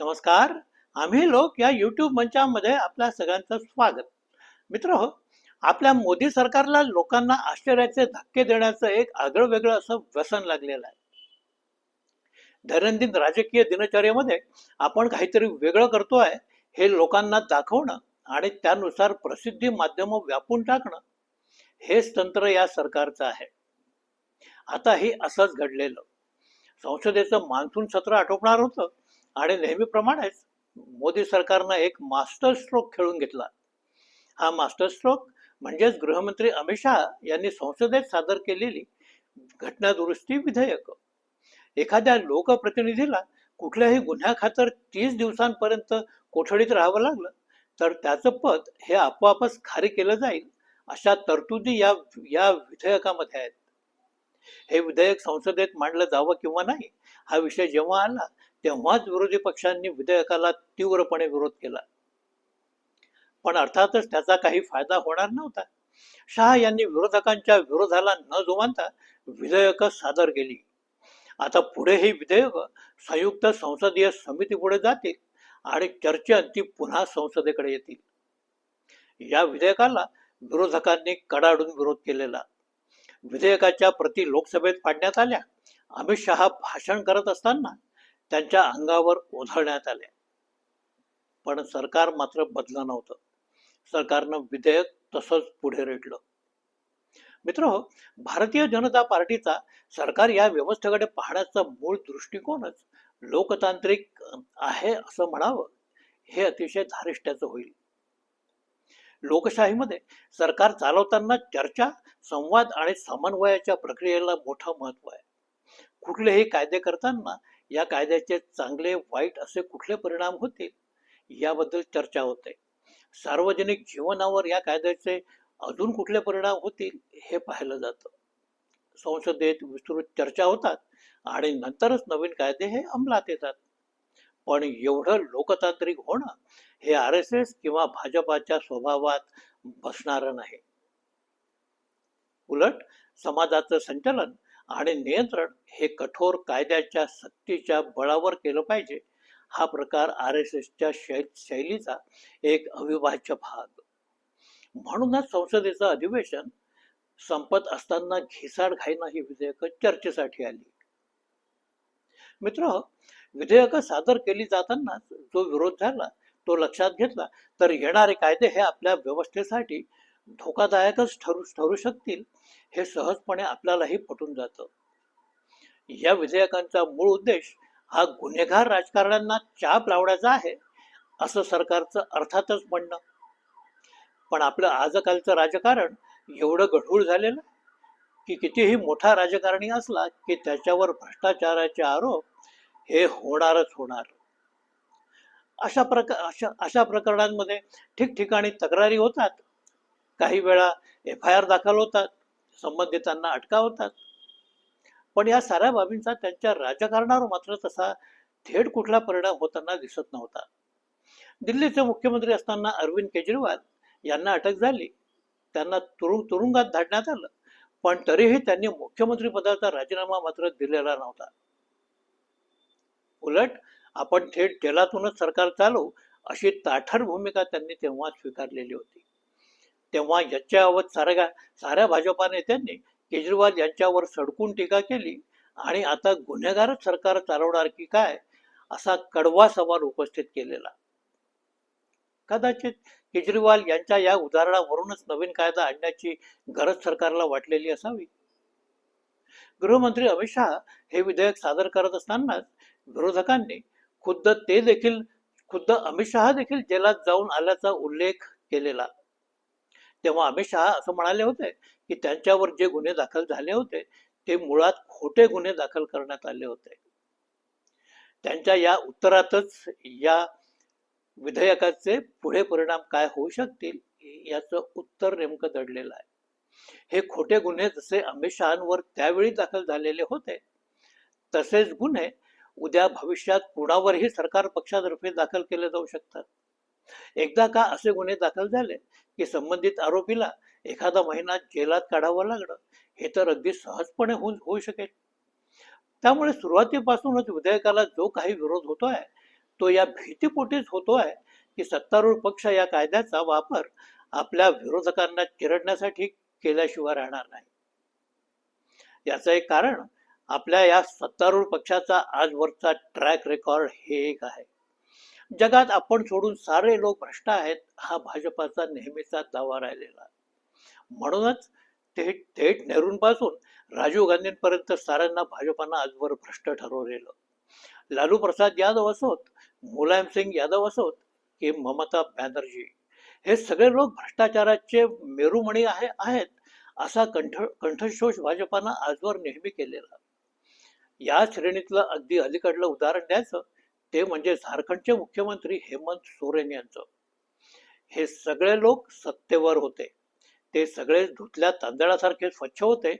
नमस्कार. आम्ही लोक या युट्यूब मंचामध्ये आपल्या सगळ्यांचं स्वागत. मित्र हो आपल्या मोदी सरकारला लोकांना आश्चर्याचे धक्के देण्याचं एक आगळं वेगळं असं व्यसन लागलेलं आहे. दैनंदिन राजकीय दिनचर्येमध्ये आपण काहीतरी वेगळं करतोय हे लोकांना दाखवणं आणि त्यानुसार प्रसिद्धी माध्यम व्यापून टाकणं हेच तंत्र या सरकारचं आहे. आता हे असंच घडलेलं. संसदेचं मान्सून सत्र आटोपणार होतं आणि नेहमीप्रमाणेच मोदी सरकारनं एक मास्टर स्ट्रोक खेळून घेतला. हा मास्टर स्ट्रोक म्हणजेच गृहमंत्री अमित शहा यांनी संसदेत सादर केलेली घटना दुरुस्ती विधेयक. एखाद्या लोकप्रतिनिधीला कुठल्याही गुन्ह्याखातर तीस दिवसांपर्यंत कोठडीत राहावं लागलं तर त्याचं पद हे आपोआपच खारी केलं जाईल अशा तरतुदी या या विधेयकामध्ये आहेत. हे विधेयक संसदेत मांडलं जावं किंवा नाही हा विषय जेव्हा आला तेव्हाच विरोधी पक्षांनी विधेयकाला तीव्रपणे विरोध केला. पण अर्थातच त्याचा काही फायदा होणार नव्हता. शहा यांनी विरोधकांच्या विरोधाला न जुमानता विधेयक सादर केली. आता पुढे ही विधेयक संयुक्त संसदीय समिती पुढे जातील आणि चर्चेअंती पुन्हा संसदेकडे येतील. या विधेयकाला विरोधकांनी कडाडून विरोध केलेला. विधेयकाच्या प्रति लोकसभेत पाडण्यात आल्या. अमित शहा भाषण करत असताना त्यांच्या अंगावर ओझळण्यात आले. पण सरकार मात्र बदलं नव्हतं. सरकारनं विधेयक तसंच पुढे रेटलं. मित्र भारतीय जनता पार्टीचा सरकार या व्यवस्थेकडे पाहण्याचा मूळ दृष्टिकोनच लोकतांत्रिक आहे असं म्हणावं हे अतिशय धारिष्ट्याचं होईल. लोकशाहीमध्ये सरकार चालवताना चर्चा संवाद आणि समन्वयाच्या प्रक्रियेला मोठं महत्त्व आहे. कुठलेही कायदे करताना या कायद्याचे चांगले वाईट असे कुठले परिणाम होतील? याबद्दल चर्चा होते. सार्वजनिक जीवनावर या कायद्याचे अजून कुठले परिणाम होतील हे पाहिलं जातं. संसदेत विस्तृत चर्चा होतात आणि नंतरच नवीन कायदे हे अंमलात येतात. पण एवढं लोकतांत्रिक होणं हे आर एस एस किंवा भाजपाच्या स्वभावात बसणारं नाही. उलट समाजाचं संचलन आणि नियंत्रण हे कठोर कायद्याच्या सक्तीच्या बळावर केलं पाहिजे. हा प्रकार आर एस एसच्या शैलीचा एक अविभाज्य भाग. म्हणूनच संसदेचं अधिवेशन संपत असताना घिसाड घाईना ही विधेयक चर्चेसाठी आली. मित्र विधेयक सादर केली जाताना जो विरोध झाला तो लक्षात घेतला तर येणारे कायदे हे आपल्या व्यवस्थेसाठी धोकादायकच ठरू ठरू शकतील हे सहजपणे आपल्यालाही पटून जातं. या विधेयकांचा मूळ उद्देश हा गुन्हेगार राजकारण्यांना चाप लावण्याचा आहे असं सरकारचं अर्थातच म्हणणं. पण आपलं आजकालचं राजकारण एवढं गढूळ झालेलं की कितीही मोठा राजकारणी असला की त्याच्यावर भ्रष्टाचाराचे आरोप हे होणारच होणार. अशा प्रकार अशा अशा प्रकरणांमध्ये ठिकठिकाणी तक्रारी होतात काही वेळा एफ आय आर दाखल होतात संबंधितांना अटका होतात. पण या साऱ्या बाबींचा त्यांच्या राजकारणावर मात्र तसा थेट कुठला परिणाम होताना दिसत नव्हता. दिल्लीचे मुख्यमंत्री असताना अरविंद केजरीवाल यांना अटक झाली. त्यांना तुरुंग तुरुंगात धाडण्यात आलं. पण तरीही त्यांनी मुख्यमंत्री पदाचा राजीनामा मात्र दिलेला नव्हता. उलट आपण थेट जेलातूनच सरकार चालवू अशी ताठर भूमिका त्यांनी तेव्हा स्वीकारलेली होती. तेव्हा याच्यावर साऱ्या साऱ्या भाजपा नेत्यांनी केजरीवाल यांच्यावर सडकून टीका केली. आणि आता गुन्हेगारच सरकार चालवणार की काय असा कडवा सवाल उपस्थित केलेला. कदाचित केजरीवाल यांच्या या उदाहरणावरूनच नवीन कायदा आणण्याची गरज सरकारला वाटलेली असावी. गृहमंत्री अमित शहा हे विधेयक सादर करत असतानाच विरोधकांनी खुद्द ते देखील खुद्द अमित शहा देखील जेलात जाऊन आल्याचा उल्लेख केलेला. तेव्हा अमित शहा असं म्हणाले होते की त्यांच्यावर जे गुन्हे दाखल झाले होते ते मुळात खोटे गुन्हे दाखल करण्यात आले होते. त्यांच्या या उत्तरातच या विधेयकाचे पुढे परिणाम काय होऊ शकतील याचं उत्तर नेमकं दडलेलं आहे. हे खोटे गुन्हे जसे अमित शहांवर त्यावेळी दाखल झालेले होते तसेच गुन्हे उद्या भविष्यात कुणावरही सरकार पक्षातर्फे दाखल केले जाऊ शकतात. एकदा का असे गुन्हे दाखल झाले की संबंधित आरोपीला एखादा महिना जेलात काढावं लागणं हे तर अगदी सहजपणे होऊन होऊ शकेल. त्यामुळे सुरुवातीपासूनच विधेयकाला जो काही विरोध होतोय तो या भीतीपोटीच होतोय की सत्तारूढ पक्ष या कायद्याचा वापर आपल्या विरोधकांना चिरडण्यासाठी केल्याशिवाय राहणार नाही. याचं एक कारण आपल्या या सत्तारूढ पक्षाचा आजवरचा ट्रॅक रेकॉर्ड हे एक आहे. जगात आपण सोडून सारे लोक भ्रष्ट आहेत हा भाजपाचा नेहमीचा दावा राहिलेला. म्हणूनच थेट थेट नेहरूंपासून राजीव गांधींपर्यंत साऱ्यांना भाजपानं आजवर भ्रष्ट ठरवलेलं. लालू प्रसाद यादव असोत मुलायम सिंग यादव असोत की ममता बॅनर्जी हे सगळे लोक भ्रष्टाचाराचे मेरुमणी आहे आहेत असा कंठ कंठशोष भाजपानं आजवर नेहमी केलेला. या श्रेणीतलं अगदी अलीकडलं उदाहरण द्यायचं ते म्हणजे झारखंडचे मुख्यमंत्री हेमंत सोरेन यांचं. हे सगळे लोक सत्तेवर होते. ते सगळे धुतल्या तांदळासारखे स्वच्छ होते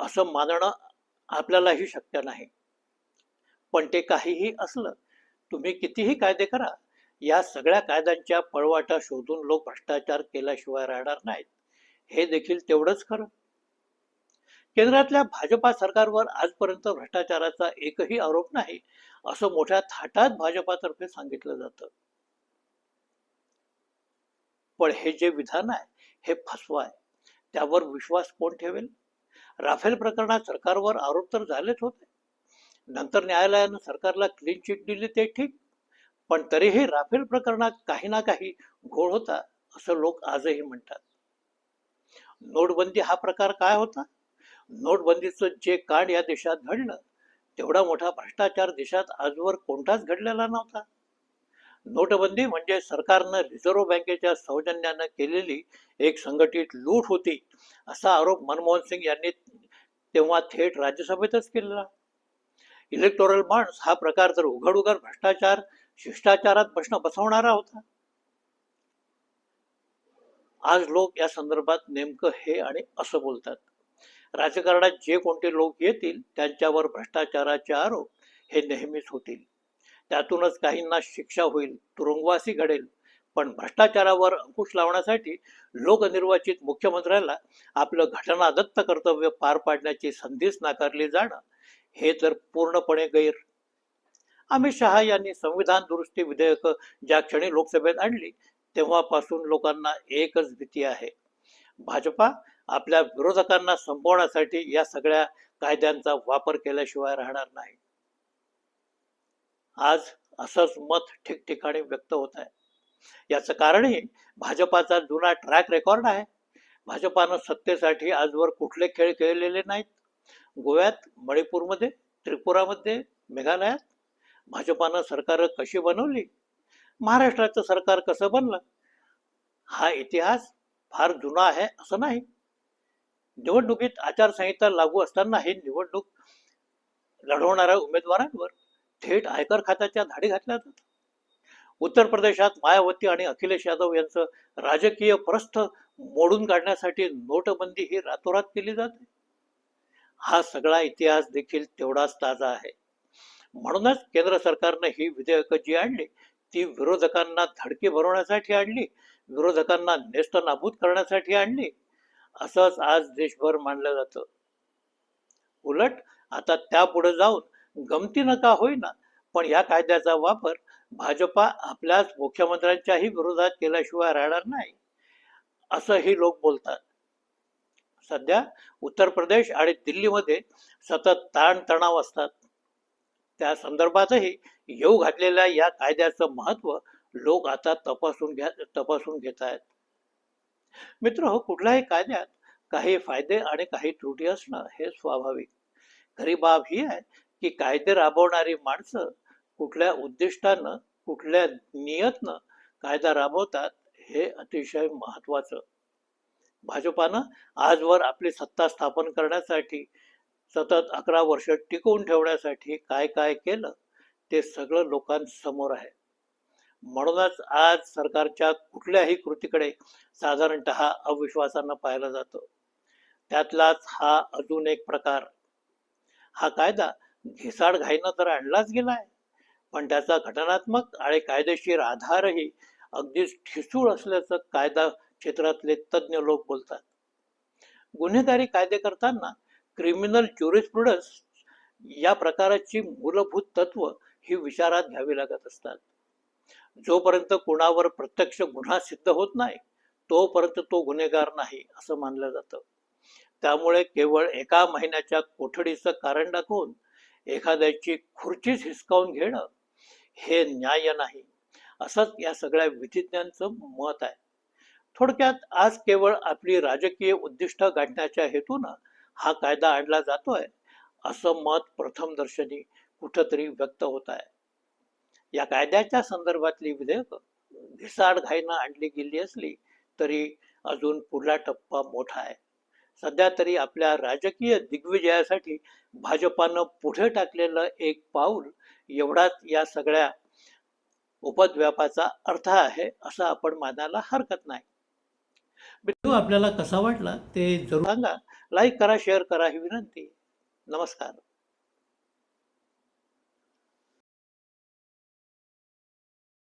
असं मानणं आपल्यालाही शक्य नाही. पण ते काहीही असलं तुम्ही कितीही कायदे करा या सगळ्या कायद्यांच्या पळवाटा शोधून लोक भ्रष्टाचार केल्याशिवाय राहणार नाहीत. हे देखील तेवढंच खरं. केंद्रातल्या भाजपा सरकारवर आजपर्यंत भ्रष्टाचाराचा एकही आरोप नाही असं मोठ्या थाटात भाजपातर्फे सांगितलं जातं. पण हे जे विधान आहे हे फसवा आहे. त्यावर विश्वास कोण ठेवेल? राफेल प्रकरणात सरकारवर आरोप तर झालेच होते. नंतर न्यायालयानं सरकारला क्लीन चिट दिली ते ठीक पण तरीही राफेल प्रकरणात काही ना काही घोळ होता असं लोक आजही म्हणतात. नोटबंदी हा प्रकार काय होता? नोटबंदीचं जे कांड या देशात घडलं तेवढा मोठा भ्रष्टाचार देशात आजवर कोणताच घडलेला नव्हता. नोटबंदी म्हणजे सरकारनं रिझर्व्ह बँकेच्या सौजन्यानं केलेली एक संघटित लूट होती असा आरोप मनमोहन सिंग यांनी तेव्हा थेट राज्यसभेतच केलेला. इलेक्टोरल बॉन्ड्स हा प्रकार तर उघड उघड भ्रष्टाचार शिष्टाचारात प्रश्न बसवणारा होता. आज लोक या संदर्भात नेमकं हे आणि असं बोलतात. राजकारणात जे कोणते लोक येतील त्यांच्यावर भ्रष्टाचाराचे आरोप हे नेहमीच होतील. त्यातूनच काहींना शिक्षा होईल तुरुंगवासी घडेल पण भ्रष्टाचारावर अंकुश लावण्यासाठी लोकनिर्वाचित मुख्यमंत्र्याला आपलं घटनादत्त कर्तव्य पार पाडण्याची संधीच नाकारली जाणं हे तर पूर्णपणे गैर. अमित शहा यांनी संविधान दुरुस्ती विधेयक ज्या क्षणी लोकसभेत आणली तेव्हापासून लोकांना एकच भीती आहे. भाजपा आपल्या विरोधकांना संपवण्यासाठी या सगळ्या कायद्यांचा वापर केल्याशिवाय राहणार नाही. आज असंच मत ठिकठिकाणी व्यक्त होत आहे. याचं कारणही भाजपाचा जुना ट्रॅक रेकॉर्ड आहे. भाजपानं सत्तेसाठी आजवर कुठले खेळ खेळलेले नाहीत. गोव्यात मणिपूरमध्ये त्रिपुरामध्ये मेघालयात भाजपानं सरकार कशी बनवली? महाराष्ट्राचं सरकार कसं बनलं? हा इतिहास फार जुना आहे असं नाही. निवडणुकीत आचारसंहिता लागू असताना हे निवडणूक लढवणाऱ्या उमेदवारांवर थेट आयकर खात्याच्या धाडी घातल्या जातात. उत्तर प्रदेशात मायावती आणि अखिलेश यादव यांचं राजकीय प्रस्थ मोडून काढण्यासाठी नोटबंदी ही रातोरात केली जाते. हा सगळा इतिहास देखील तेवढाच ताजा आहे. म्हणूनच केंद्र सरकारनं ही विधेयकं जी आणली ती विरोधकांना धडकी भरवण्यासाठी आणली विरोधकांना नेस्त नाबूद करण्यासाठी आणली. असंच आज देशभर मानलं जातं. उलट आता त्यापुढे जाऊन गमतीनं का होईना. पण या कायद्याचा वापर भाजपा आपल्याच मुख्यमंत्र्यांच्याही विरोधात केल्याशिवाय राहणार नाही असंही लोक बोलतात. सध्या उत्तर प्रदेश आणि दिल्लीमध्ये सतत ताणतणाव असतात. त्या संदर्भातही येऊ घातलेल्या या कायद्याचं महत्त्व लोक आता तपासून घ्या तपासून घेत आहेत मित्र हो कुठल्याही कायद्यात काही फायदे आणि काही त्रुटी असणं हे स्वाभाविक. खरी बाब ही आहे की कायदे राबवणारी माणसं कुठल्या उद्दिष्टानं कुठल्या नियतनं कायदा राबवतात हे अतिशय महत्वाचं भाजपानं आजवर आपली सत्ता स्थापन करण्यासाठी सतत अकरा वर्ष टिकवून ठेवण्यासाठी काय काय केलं ते सगळं लोकांसमोर आहे. म्हणूनच आज सरकारच्या कुठल्याही कृतीकडे साधारणत अविश्वासानं पाहिलं जातं. त्यातलाच हा अजून एक प्रकार. हा कायदा घिसाड घाईनं तर आणलाच गेलाय. पण त्याचा घटनात्मक आणि कायदेशीर आधारही अगदीच ठिसूळ असल्याचं कायदा क्षेत्रातले तज्ज्ञ लोक बोलतात. गुन्हेगारी कायदे करताना क्रिमिनल ज्युरिस्प्रुडन्स या प्रकाराची मूलभूत तत्व ही विचारात घ्यावी लागत असतात. जोपर्यंत कुणावर प्रत्यक्ष गुन्हा सिद्ध होत नाही तोपर्यंत तो गुन्हेगार नाही असं मानलं जातं. त्यामुळे केवळ एका महिन्याच्या कोठडीचं कारण दाखवून एखाद्याची खुर्चीच हिसकावून घेणं हे न्याय नाही असंच या सगळ्या विधिज्ञांचं मत आहे. थोडक्यात आज केवळ आपली राजकीय उद्दिष्ट गाठण्याच्या हेतूनं हा कायदा आणला जातोय असं मत प्रथमदर्शनी कुठंतरी व्यक्त होत आहे. या कायद्याच्या संदर्भातली विधेयक घिसाड घाईनं आणली गेली असली तरी अजून पुढला टप्पा मोठा आहे. सध्या तरी आपल्या राजकीय दिग्विजयासाठी भाजपानं पुढे टाकलेलं एक पाऊल एवढाच या सगळ्या उपद्व्यापाचा अर्थ आहे असं आपण मानायला हरकत नाही. व्हिडिओ आपल्याला कसा वाटला ते जरूर सांगा. लाईक करा शेअर करा ही विनंती. नमस्कार.